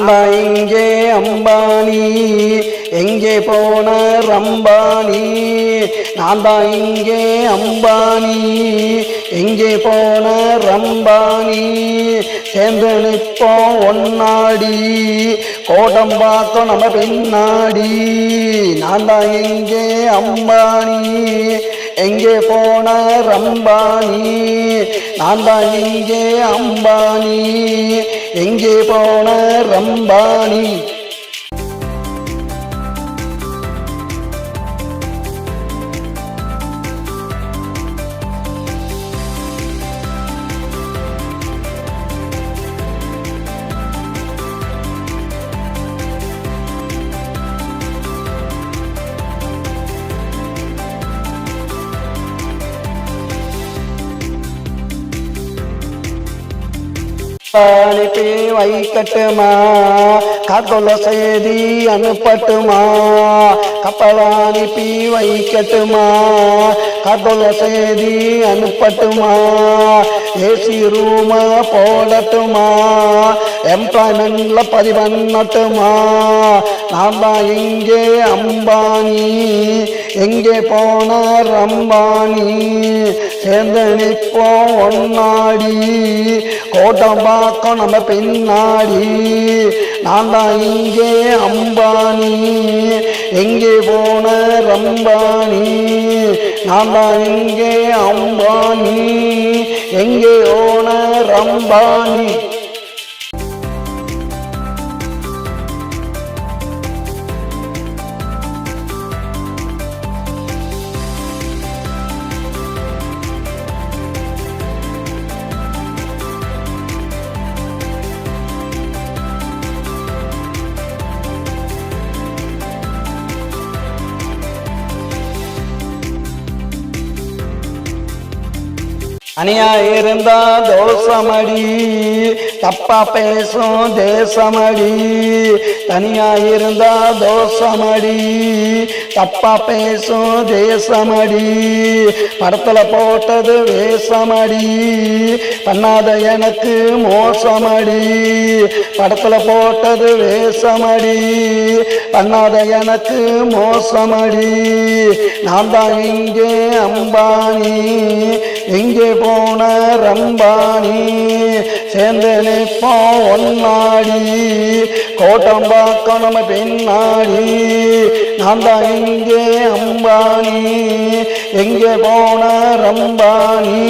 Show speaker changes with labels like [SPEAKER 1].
[SPEAKER 1] அம்பா இங்கே அம்பானி. எங்கே போன ரம்பானி? நான் தான் இங்கே அம்பானி. எங்கே போன ரம்பானி? சேர்ந்து நிற்போம் ஒன்னாடி. கோடம் பார்த்தோம் நம்ம பின்னாடி. நான் தான் இங்கே அம்பானி. எங்கே போன ரம்பானி? நான் தான் இங்கே அம்பானி. எங்கே போன ரம்பானி? அனுப்பி வைக்கட்டுமா? காத்தொல செய்தி அனுப்பட்டுமா? கப்பல் அனுப்பி வைக்கட்டுமா? காத்தொல செய்தி அனுப்பட்டுமா? ஏசி ரூமா போடட்டுமா? எம்ப்ளாய்மெண்ட்ல பதிவண்ணட்டுமா? நான் தான் இங்கே அம்பானி. எங்கே போன ரம்பானி சேர்ந்து நிற்போம் ஒன்னாடி. கோட்டம் பார்க்கும் நம்ம பின்னாடி. நான் தான் இங்கே அம்பானி. எங்கே போன ரம்பானி நான் தான் இங்கே அம்பானி. எங்கே போன ரம்பானி அணியா இருந்தா தோசமடி தப்பா பேசும் தேசமடி. தனியா இருந்தா தோசமடி தப்பா பேசும் தேசமடி. படத்துல போட்டது வேசமடி பண்ணாத எனக்கு மோசமடி. படத்துல போட்டது வேசமடி பண்ணாத எனக்கு மோசமடி. நான் தான் இங்கே அம்பானி எங்கே போன ரம்பானி சேர்ந்து நிற்போம் ஒன்னாடி. கோட்டம் பார்க்க நம்ம பின்னாடி நான் தான் இங்கே அம்பானி. எங்கே போன ரம்பானி.